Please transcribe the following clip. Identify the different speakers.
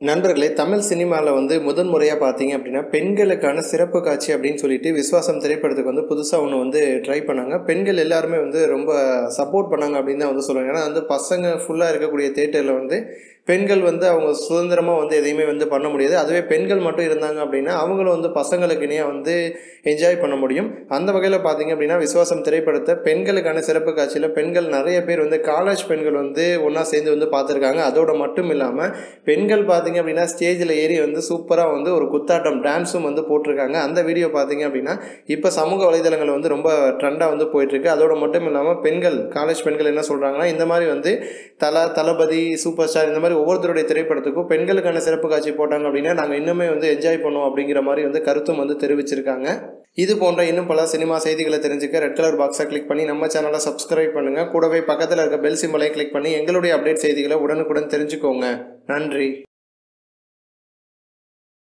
Speaker 1: நண்பர்களே தமிழ் சினிமாவில் வந்து முதன் முறையாக பார்த்தீங்க அப்படின்னா பெண்களுக்கான சிறப்பு காட்சி அப்படின்னு சொல்லிட்டு விஸ்வாசம் திரைப்படத்துக்கு வந்து புதுசாக ஒன்று வந்து ட்ரை பண்ணாங்க. பெண்கள் எல்லாருமே வந்து ரொம்ப சப்போர்ட் பண்ணாங்க அப்படின்னு தான் வந்து சொல்லுவாங்க. ஏன்னா வந்து பசங்க ஃபுல்லாக இருக்கக்கூடிய தேட்டரில் வந்து பெண்கள் வந்து அவங்க சுதந்திரமாக வந்து எதையுமே வந்து பண்ண முடியாது. அதுவே பெண்கள் மட்டும் இருந்தாங்க அப்படின்னா அவங்களும் வந்து பசங்களுக்கு வந்து என்ஜாய் பண்ண முடியும். அந்த வகையில் பார்த்தீங்க அப்படின்னா விஸ்வாசம் திரைப்படத்தை பெண்களுக்கான சிறப்பு காட்சியில் பெண்கள் நிறைய பேர் வந்து காலேஜ் பெண்கள் வந்து ஒன்றா சேர்ந்து வந்து பார்த்துருக்காங்க அதோட மட்டும் இல்லாமல் பெண்கள் பார்த்தீங்க அப்படின்னா ஸ்டேஜில் ஏறி வந்து சூப்பராக வந்து ஒரு குத்தாட்டம் டான்ஸும் வந்து போட்டிருக்காங்க. அந்த வீடியோ பார்த்தீங்க அப்படின்னா இப்போ சமூக வலைதளங்கள் வந்து ரொம்ப ட்ரெண்டாக வந்து போயிட்டுருக்கு. அதோட மட்டும் இல்லாமல் பெண்கள் காலேஜ் பெண்கள் என்ன சொல்கிறாங்கன்னா இந்த மாதிரி வந்து தலா தளபதி சூப்பர் ஸ்டார் இந்த மாதிரி மாதிரி ஒவ்வொருத்தருடைய திரைப்படத்துக்கும் பெண்களுக்கான சிறப்பு காட்சி போட்டாங்க அப்படின்னா நாங்கள் இன்னுமே வந்து என்ஜாய் பண்ணுவோம் அப்படிங்கிற மாதிரி வந்து கருத்தும் வந்து தெரிவிச்சிருக்காங்க. இது போன்ற இன்னும் பல சினிமா செய்திகளை தெரிஞ்சுக்க ரெட் கலர் பாக்ஸை கிளிக் பண்ணி நம்ம சேனலை சப்ஸ்கிரைப் பண்ணுங்கள் கூடவே பக்கத்தில் இருக்க பெல் சிம்பலை கிளிக் பண்ணி எங்களுடைய அப்டேட் செய்திகளை உடனுக்குடன் தெரிஞ்சுக்கோங்க. நன்றி.